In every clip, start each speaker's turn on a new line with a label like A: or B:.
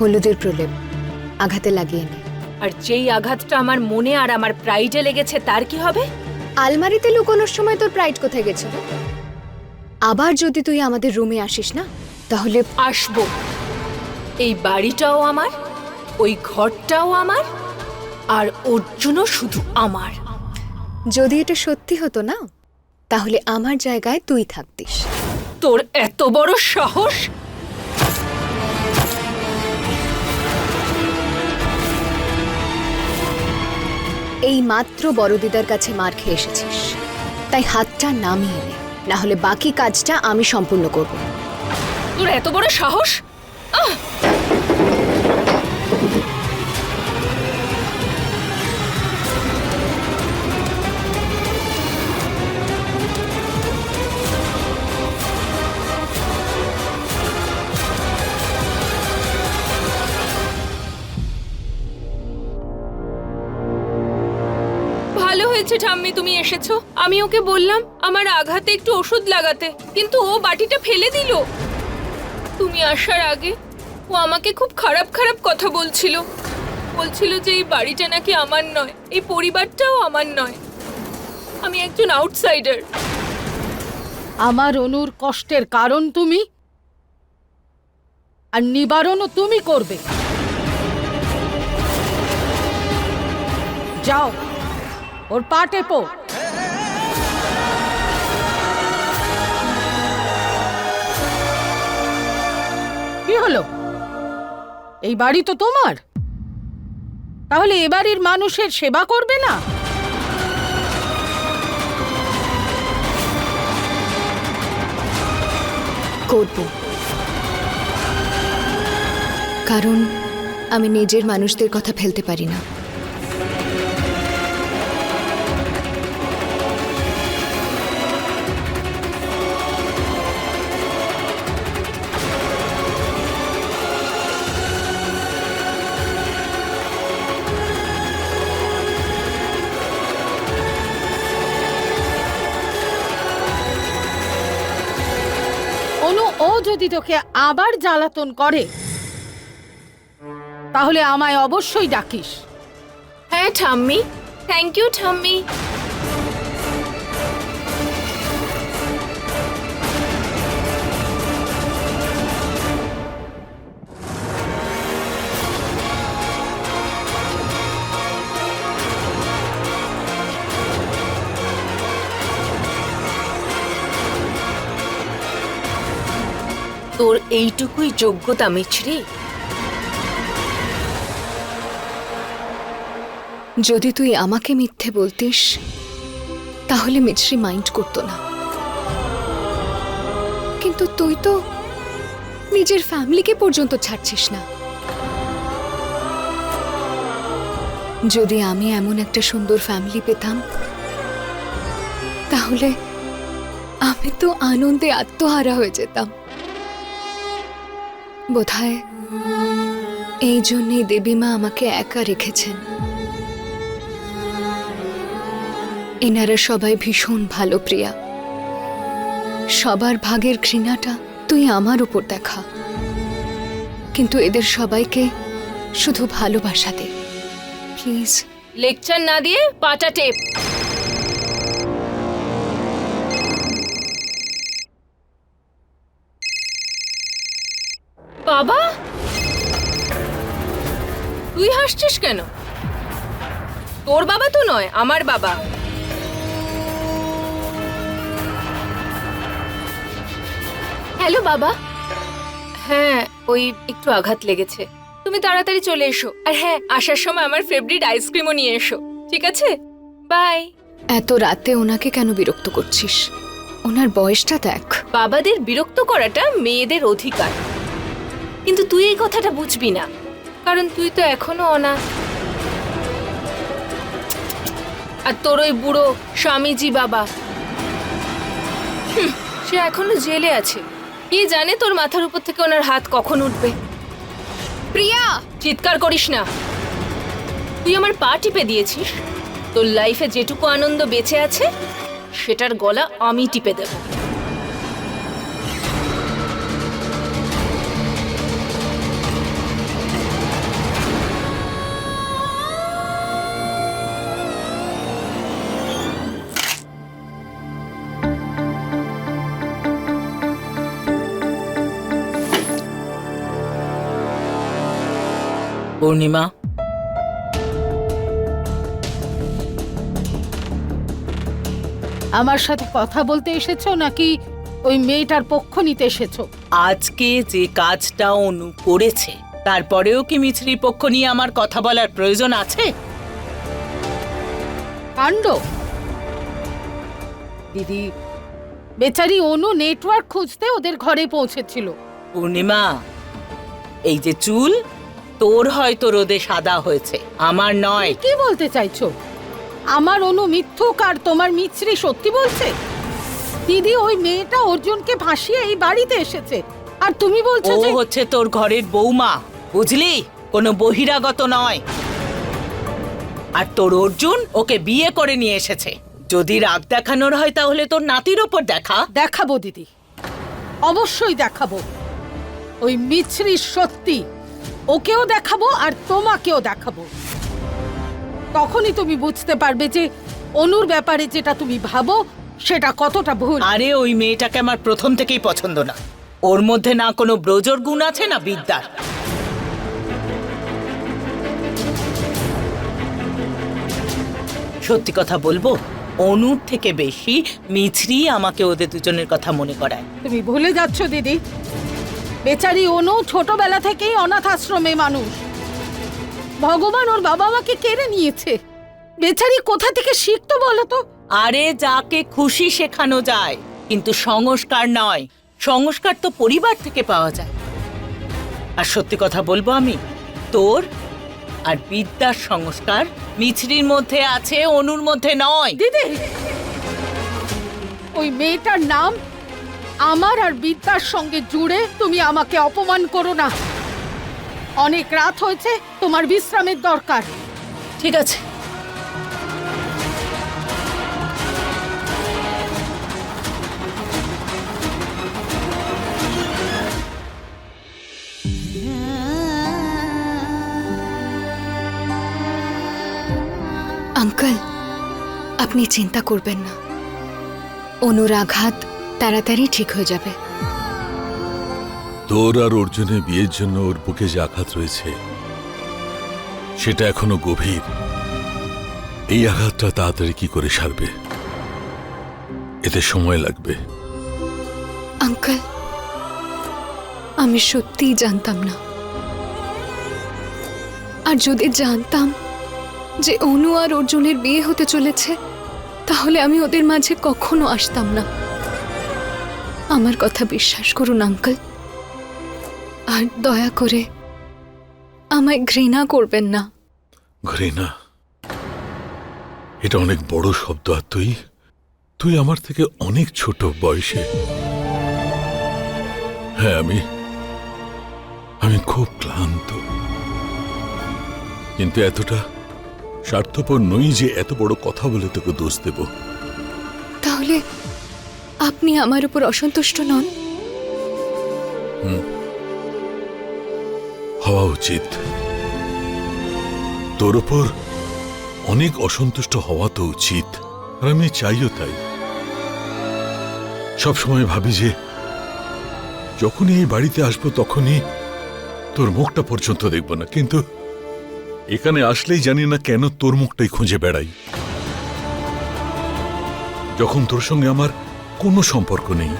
A: হলুদের প্রলেপ। আঘাতে লাগিয়ে নে।
B: আর যেই আঘাতটা আমার মনে আর আমার প্রাইডে লেগেছে তার কি হবে?
A: আলমারিতে লুকোনোর সময় তোর প্রাইড কোথায় গেছিল আবার যদি তুই আমাদের রুমে আসিস না তাহলে
B: আসব। এই বাড়িটাও আমার ওই ঘরটাও আমার আর অর্জুনও শুধু আমার।
A: যদি এটা সত্যি হতো না তাহলে আমার জায়গায় তুই থাকতিস।
B: তোর এত বড় সাহস?
A: এই মাত্র বড়দিদার কাছে মার খেয়ে এসেছিস। তাই হাতটা নামিয়ে নে না হলে বাকি কাজটা আমি সম্পূর্ণ করব।
B: তোর এত বড় সাহস? আহ! হয়েছে ঠাম্মি, তুমি এসেছ? আমি ওকে বললাম, আমার আঘাতে একটু ওষুধ লাগাতে, কিন্তু ও বাটিটা ফেলে দিল। তুমি আসার আগে ও আমাকে খুব খারাপ খারাপ কথা বলছিল। বলছিল যে এই বাড়িটা নাকি আমার নয়, এই পরিবারটাও আমার নয়। আমি একজন আউটসাইডার
C: আমার অনুর কষ্টের কারণ তুমি আর নিবারণও তুমি করবে। যাও। ওর পা। টেপো কি হলো? এই বাড়ি তো তোমার। তাহলে এ মানুষের সেবা করবে না?
A: করব। কারণ আমি নিজের মানুষদের কথা ফেলতে পারি না।
C: যদি তোকে আবার জ্বালাতন করে তাহলে আমায় অবশ্যই ডাকিস।
B: হ্যাঁ ঠাম্মি। থ্যাংক ইউ ঠাম্মি। তোর এইটুকুই যোগ্যতা, মিছরি।
A: যদি তুই আমাকে মিথ্যে বলতিস, তাহলে মিছরি মাইন্ড করতো না। কিন্তু তুই তো নিজের ফ্যামিলিকে পর্যন্ত ছাড়ছিস না। যদি আমি এমন একটা সুন্দর ফ্যামিলি পেতাম, তাহলে আমি তো আনন্দে আত্মহারা হয়ে যেতাম। বোধহয় এই জন্যেই দেবীমা আমাকে একা রেখেছেন। এনারা সবাই ভীষণ ভালো প্রিয়া। সবার ভাগের ঘৃণাটা তুই আমার উপর দেখা। কিন্তু এদের সবাইকে শুধু ভালোবাসা দে। প্লিজ।
B: লেকচার না দিয়ে পাটা টেপ। বাবা? তুই হাসছিস কেন? তোর বাবা তো নয় আমার বাবা। হ্যালো বাবা। হ্যাঁ ওই একটু আঘাত লেগেছে। তুমি তাড়াতাড়ি চলে এসো। আর হ্যাঁ আসার সময় আমার ফেভারিট আইসক্রিমও নিয়ে এসো ঠিক আছে? বাই
A: এত রাতে ওনাকে কেন বিরক্ত করছিস? ওনার বয়সটা দেখ।
B: বাবাদের বিরক্ত করাটা মেয়েদের অধিকার। কিন্তু তুই এই কথাটা বুঝবি না। কারণ তুই তো এখনও অনাথ। আর তোর ওই বুড়ো স্বামীজি বাবা সে এখনও জেলে আছে। কি জানে তোর মাথার উপর থেকে ওনার হাত কখন উঠবে। প্রিয়া! চিৎকার করিস না। তুই আমার পা টিপে দিয়েছিস। তোর লাইফে যেটুকু আনন্দ বেঁচে আছে সেটার গলা আমি টিপে দেব।
D: পূর্ণিমা।
C: আমার সাথে কথা বলতে এসেছ নাকি ওই মেয়েটার পক্ষ নিতে এসেছ?
D: আজকে যে কাজটা অনু করেছে তারপরেও কি মিছরির পক্ষ নিয়ে আমার কথা বলার প্রয়োজন আছে?
C: কাণ্ড। দিদি বেচারি অনু নেটওয়ার্ক খুঁজতে ওদের ঘরে পৌঁছেছিল।
D: পূর্ণিমা এই যে চুল তোর হয়তো রোদে সাদা হয়েছে আমার নয়।
C: কি বলতে চাইছো? আমার অনু মিথ্যুক আর তোমার মিছরি সত্যি বলছে? দিদি ওই মেয়েটা অর্জুনকে ভাসিয়ে এই বাড়িতে এসেছে। আর তুমি বলছো
D: ও
C: যে
D: হচ্ছে তোর ঘরের বৌমা বুঝলি? কোনো বহিরাগত নয়। আর তোর অর্জুন ওকে বিয়ে করে নিয়ে এসেছে। যদি রাগ দেখানোর হয় তাহলে তোর নাতির ওপর দেখা।
C: দেখাবো দিদি। অবশ্যই দেখাবো। ওই মিছরি সত্যি। ওকেও দেখাবো আর তোমাকেও দেখাবো। তখনই তুমি বুঝতে পারবে যে অনুর ব্যাপারে যেটা তুমি ভাবো সেটা কতটা ভুল।
D: আরে ওই মেয়েটাকে আমার প্রথম থেকেই পছন্দ না। ওর মধ্যে না কোনো ব্রজর গুণ আছে না বিদ্যার। সত্যি কথা বলব অনুর থেকে বেশি মিছরি আমাকে ওদের দুজনের কথা মনে করায়।
C: তুমি ভুলে যাচ্ছ দিদি। বেচারি অনু ছোটবেলা থেকেই অনাথ আশ্রমে মানুষ। ভগবান ওর বাবা মাকে কেড়ে নিয়েছে। বেচারি কোথা থেকে শিখতো বলো তো?
D: আরে যাকে খুশি শেখানো যায় কিন্তু সংস্কার নয়। সংস্কার তো পরিবার থেকে পাওয়া যায়। আর সত্যি কথা বলব আমি তোর আর বিদ্যার সংস্কার মিছরির মধ্যে আছে অনুর মধ্যে নয়।
C: দিদি! ওই মেয়েটার নাম আমার আর বিদ্যার সঙ্গে জুড়ে তুমি আমাকে অপমান করো না। অনেক রাত হয়েছে তোমার বিশ্রামের দরকার।
D: ঠিক আছে।
A: আঙ্কেল আপনি চিন্তা করবেন না। অনুর আঘাত তাড়াতাড়ি ঠিক হয়ে যাবে।
E: তোর আর অর্জুনের বিয়ের জন্য ওর বুকে যে আঘাত রয়েছে সেটা এখনও গভীর। এই আঘাতটা তাড়াতাড়ি কি করে সারবে? এতে সময় লাগবে।
A: আঙ্কেল আমি সত্যিই জানতাম না। আর যদি জানতাম যে অনু আর অর্জুনের বিয়ে হতে চলেছে তাহলে আমি ওদের মাঝে কখনো আসতাম না। আমার কথা বিশ্বাস করুন আঙ্কেল। আর দয়া করে আমায় ঘৃণা করবেন না।
E: ঘৃণা? এটা অনেক বড় শব্দ আর তুই? তুই আমার থেকে অনেক ছোট বয়সে। হ্যাঁ আমি আমি খুব ক্লান্ত। কিন্তু এতটা স্বার্থপর নই যে এত বড় কথা বলে তোকে দোষ দেব।
A: তাহলে আপনি আমার উপর অসন্তুষ্ট নন?
E: হওয়া উচিত। তোর ওপর অনেক অসন্তুষ্ট হওয়া তো উচিত, আর আমি চাইও তাই। সবসময় ভাবি যে, যখনই এই বাড়িতে আসব তখনই তোর মুখটা পর্যন্ত দেখব না, কিন্তু এখানে আসলেই জানি না কেন তোর মুখটাই খুঁজে বেড়াই। যখন তোর সঙ্গে আমার কোনো সম্পর্ক নেই।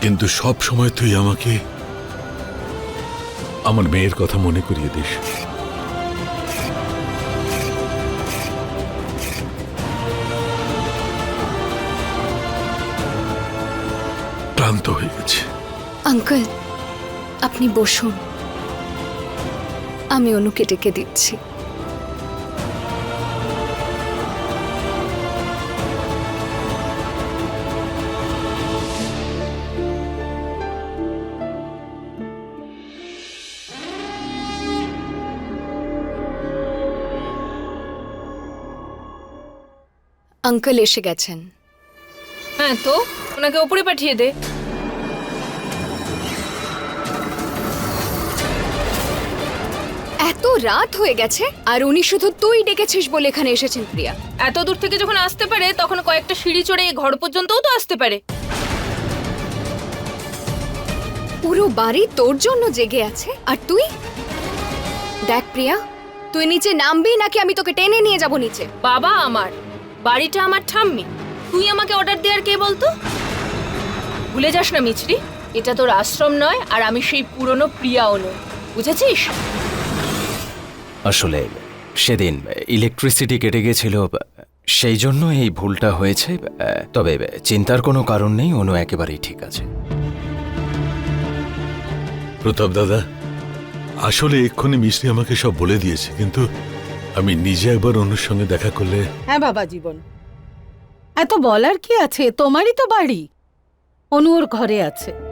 E: কিন্তু সব সময় তুই আমাকে আমার মেয়ের কথা মনে করিয়ে দিস। ক্লান্ত হয়ে গেছে।
A: আঙ্কেল, আপনি বসুন। আমি অনুকে ডেকে দিচ্ছি। আঙ্কেল এসে গেছেন।
B: হ্যাঁ তো? ওনাকে ওপরে পাঠিয়ে দে।
A: এত রাত হয়ে গেছে আর উনি শুধু তুই ডেকেছিস বলে এখানে এসেছেন প্রিয়া।
B: এত দূর থেকে যখন আসতে পারে তখন কয়েকটা সিঁড়ি চড়ে এই ঘর পর্যন্তও তো আসতে পারে।
A: পুরো বাড়ি তোর জন্য জেগে আছে আর তুই? দেখ প্রিয়া তুই নিচে নামবি নাকি আমি তোকে টেনে নিয়ে যাব নিচে?
B: বাবা আমার। বাড়িটা আমার ঠাম্মি। তুই আমাকে অর্ডার দেওয়ার কে বলতো? ভুলে যাস না মিছরি এটা তোর আশ্রম নয় আর আমি সেই পুরনো প্রিয়াও নয় বুঝেছিস?
F: আসলে সেদিন ইলেকট্রিসিটি কেটে গেছিল সেই জন্য এই ভুলটা হয়েছে তবে চিন্তার কোনো কারণ নেই অনু একেবারেই ঠিক আছে।
E: প্রতাপ দাদা আসলে এক্ষুনি মিশ্রি আমাকে সব বলে দিয়েছে কিন্তু আমি নিজে একবার অনুর সঙ্গে দেখা করলে
C: হ্যাঁ বাবা জীবন। এত বলার কি আছে? তোমারই তো বাড়ি। অনুর ঘরে আছে।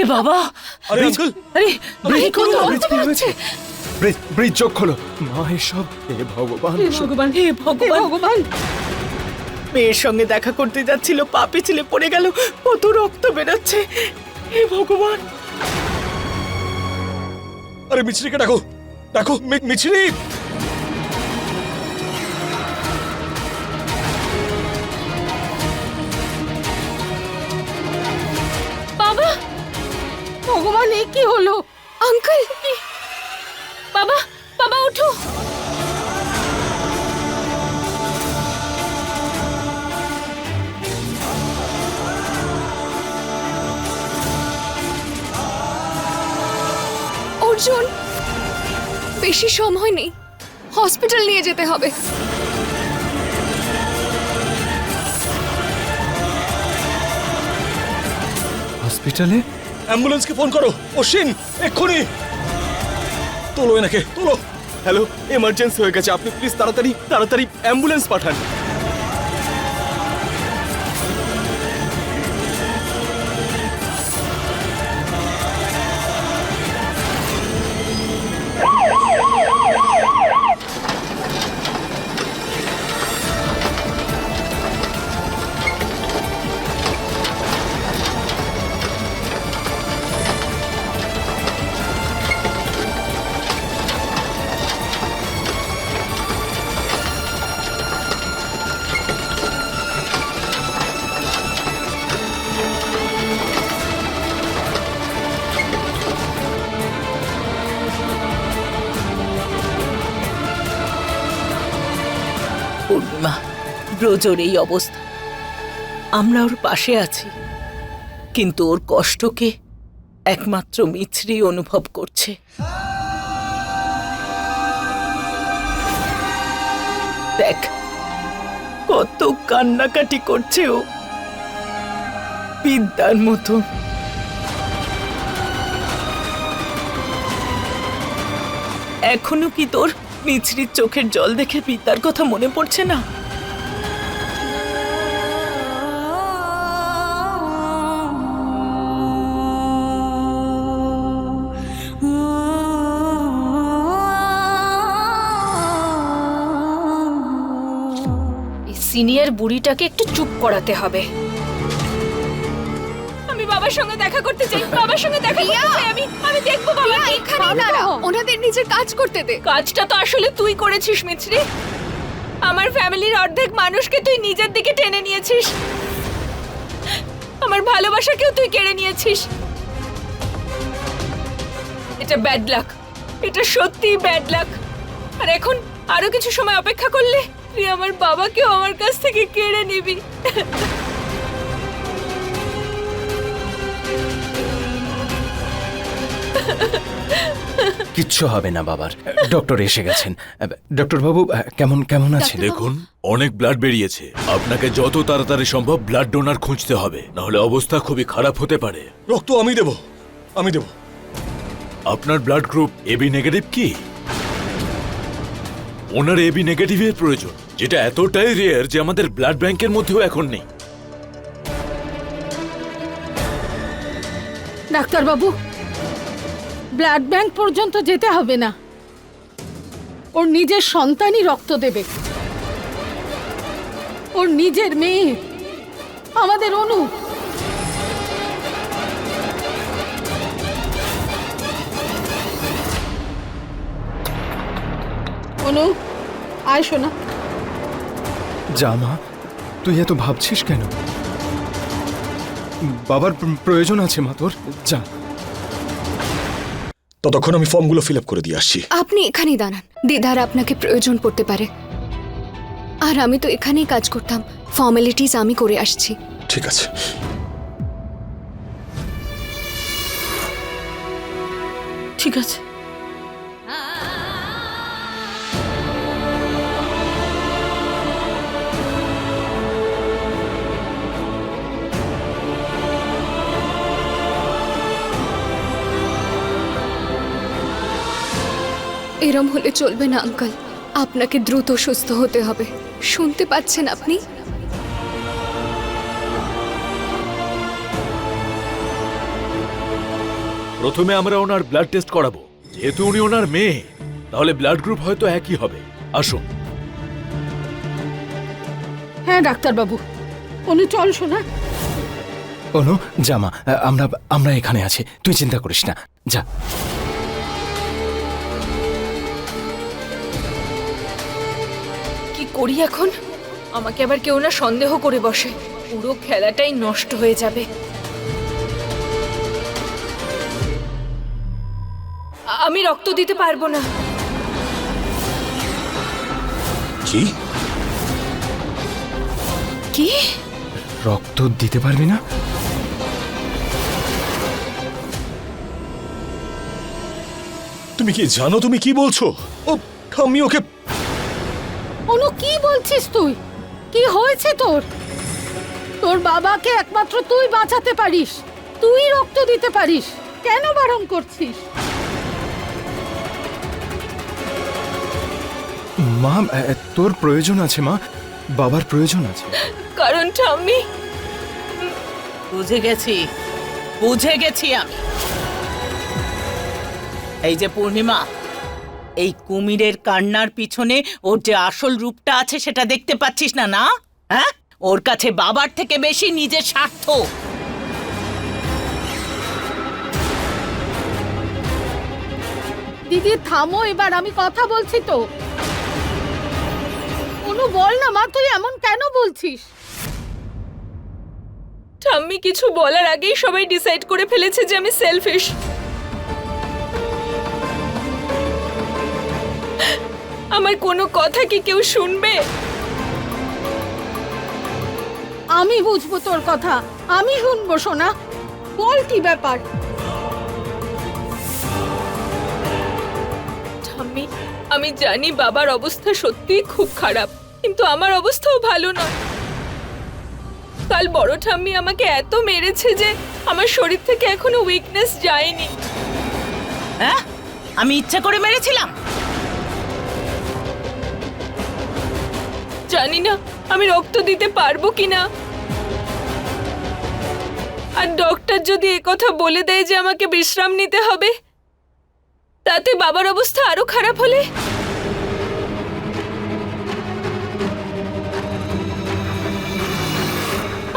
B: এ
D: বাবা!
G: আরে আঙ্কেল
D: আরে
F: হচ্ছে চোখ খোলো। মা এসব হে ভগবান
D: হে ভগবান হে ভগবান।
C: ভগবান।
D: মেয়ের সঙ্গে দেখা করতে যাচ্ছিল পা পিছলে পড়ে গেল কত রক্ত বেরোচ্ছে। হে ভগবান।
G: আরে মিছরিকে ডাকো। ডাকো মিছরি!
C: কি হলো?
A: আঙ্কেল!
B: বাবা বাবা উঠো!
A: অর্জুন বেশি সময় নেই। হসপিটাল নিয়ে যেতে হবে।
F: হসপিটালে?
G: অ্যাম্বুলেন্সকে ফোন করো। অশ্বিন, এক্ষুনি। তোলো এনাকে, তোলো।
H: হ্যালো, এমার্জেন্সি হয়ে গেছে। আপনি প্লিজ তাড়াতাড়ি তাড়াতাড়ি অ্যাম্বুলেন্স পাঠান।
D: ব্রজর এই অবস্থা। আমরা ওর পাশে আছি। কিন্তু ওর কষ্টকে একমাত্র মিছরি অনুভব করছে। দেখ, কত কান্নাকাটি করছে ও। বিদ্যার মতো। এখনও কি তোর মিছরির চোখের জল দেখে পিতার কথা মনে পড়ছে না?
B: সিনিয়র বুড়িটাকে একটু চুপ করাতে হবে। আমি বাবার সঙ্গে দেখা করতে চাই। বাবার সঙ্গে দেখা করতে চাই আমি। আমি দেখব বাবা
A: এখানে দাঁড়াও। ওনাদের নিজের কাজ করতে দে।
B: কাজটা তো আসলে তুই করেছিস মিছরি। আমার ফ্যামিলির অর্ধেক মানুষকে তুই নিজের দিকে টেনে নিয়েছিস। আমার ভালোবাসাকেও তুই কেড়ে নিয়েছিস। এটা ব্যাড লাক এটা সত্যি ব্যাড লাক আর এখন আরও কিছু সময় অপেক্ষা করলে তুই আমার বাবাকেও আমার কাছ থেকে কেড়ে নিবি।
F: কিচ্ছু হবে না বাবার। ডক্টর এসে গেছেন। ডক্টর বাবু কেমন কেমন আছে
I: দেখুন অনেক ব্লাড বেরিয়েছে। আপনাকে যত তাড়াতাড়ি সম্ভব ব্লাড ডোনার খুঁজতে হবে। নাহলে অবস্থা খুবই খারাপ হতে পারে।
G: রক্ত আমি দেব আমি দেব।
I: আপনার ব্লাড গ্রুপ এবি নেগেটিভ কি? ওনার এবি নেগেটিভের প্রয়োজন, যেটা এতটাই রেয়ার যে আমাদের ব্লাড ব্যাংকের মধ্যেও এখন নেই।
J: ডাক্তারবাবু ব্লাড ব্যাংক পর্যন্ত যেতে হবে না। ওর নিজের সন্তানই রক্ত দেবে। ওর নিজের মেয়ে, আমাদের অনু। অনু আয় শোনা
F: যা মা তুই এত ভাবছিস কেন? বাবার প্রয়োজন আছে মা তোর যা।
G: ততক্ষণ আমি ফর্মগুলো ফিল আপ করে দিয়ে আসছি।
A: আপনি এখানেই দাঁড়ান। দিদার আপনাকে প্রয়োজন পড়তে পারে। আর আমি তো এখানেই কাজ করতাম। ফর্মালিটিস আমি করে আসছি।
G: ঠিক আছে।
J: ঠিক আছে।
A: এরম হলে চলবে না আঙ্কেল। আপনাকে দ্রুত সুস্থ হতে হবে। শুনতে পাচ্ছেন আপনি?
I: প্রথমে আমরা ওনার ব্লাড টেস্ট করাবো। যেহেতু উনি ওনার মেয়ে তাহলে ব্লাড গ্রুপ হয়তো একই হবে। আসুন।
J: হ্যাঁ ডাক্তারবাবু। অনু চল শোনা
F: অনু জামা আমরা আমরা এখানে আছি। তুই চিন্তা করিস না। যা।
B: করি এখন? আমাকে আবার কেউ না সন্দেহ করে বসে। পুরো খেলাটাই নষ্ট হয়ে যাবে। আমি রক্ত দিতে পারব না।
G: কি?
B: কি?
F: রক্ত দিতে পারবি না?
G: তুমি কি জানো তুমি কি বলছো? ও আমি ওকে
J: অনু কি বলছিস তুই? কি হয়েছে তোর? তোর বাবাকে একমাত্র তুই বাঁচাতে পারিস তুই রক্ত দিতে পারিস কেন বারণ করছিস?
F: মা তোর প্রয়োজন আছে মা বাবার প্রয়োজন আছে।
B: কারণটা আমি
D: বুঝে গেছি বুঝে গেছি আমি। এই যে পূর্ণিমা এই কুমিরের কান্নার পিছনে ওর যে আসল রূপটা আছে সেটা দেখতে পাচ্ছিস না না? হ্যাঁ? ওর কাছে বাবার থেকে বেশি নিজের স্বার্থ।
J: দিদি থামো এবার আমি কথা বলছি তো। অনু বল না মা তুই এমন কেন বলছিস?
B: ঠাম্মি কিছু বলার আগেই সবাই ডিসাইড করে ফেলেছে যে আমি সেলফিশ আমার কোনো কথা কি কেউ শুনবে?
J: আমি বুঝব তোর কথা। আমি শুনব শোনা বল কি ব্যাপার?
B: ঠাম্মি আমি জানি বাবার অবস্থা সত্যিই খুব খারাপ কিন্তু আমার অবস্থাও ভালো নয়। কাল বড় ঠাম্মি আমাকে এত মেরেছে যে আমার শরীর থেকে এখনও উইকনেস যায়নি।
D: হ্যাঁ? আমি ইচ্ছা করে মেরেছিলাম?
B: জানি না আমি রক্ত দিতে পারব কিনা। আর ডক্টর যদি কথা বলে দেয় যে আমাকে বিশ্রাম নিতে হবে, তাতে বাবার অবস্থা আরও খারাপ হলে?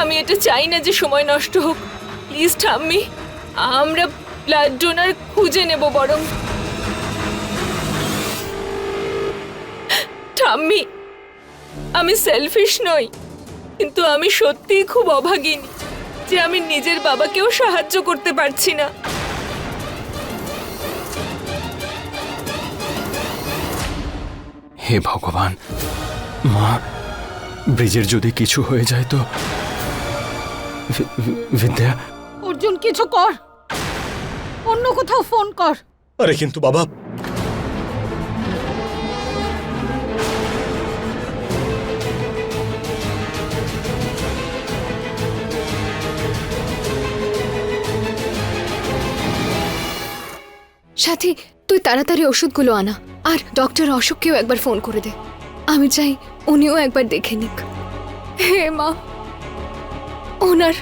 B: আমি এটা চাই না যে সময় নষ্ট হোক। প্লিজ ঠাম্মি, আমরা ব্লাড ডোনার খুঁজে নেব বরং। ঠাম্মি আমি সেলফিশ নই কিন্তু আমি সত্যিই খুব অভাগিনী যে আমি নিজের বাবাকেও সাহায্য করতে পারছি না।
F: হে ভগবান মা ব্রিজের যদি কিছু হয়ে যায় তো বিদ্যা।
C: অর্জুন কিছু কর। অন্য কোথাও ফোন কর।
G: আরে কিন্তু বাবা
A: সাথী তুই তাড়াতাড়ি ওষুধগুলো আনা। আর ডক্টর অশোককেও একবার ফোন করে দে। আমি চাই উনিও একবার দেখে নিক। হে মা ওনার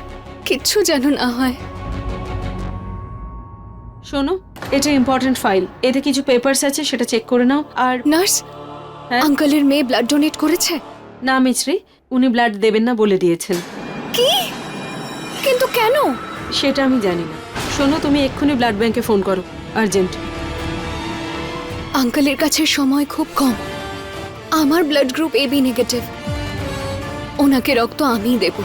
A: কিচ্ছু যেন না হয়।
K: শোনো এটা ইম্পর্টেন্ট ফাইল এতে কিছু পেপারস আছে সেটা চেক করে নাও। আর
A: নার্স
K: হ্যাঁ?
A: আঙ্কেলের মেয়ে ব্লাড ডোনেট করেছে?
K: না মিছরি উনি ব্লাড দেবেন না বলে দিয়েছেন।
A: কি? কিন্তু কেন?
K: সেটা আমি জানি না। শোনো তুমি এক্ষুনি ব্লাড ব্যাংকে ফোন করো। আর্জেন্ট
A: আঙ্কেলের কাছে সময় খুব কম। আমার ব্লাড গ্রুপ এবি নেগেটিভ ওনাকে রক্ত আমিই দেব।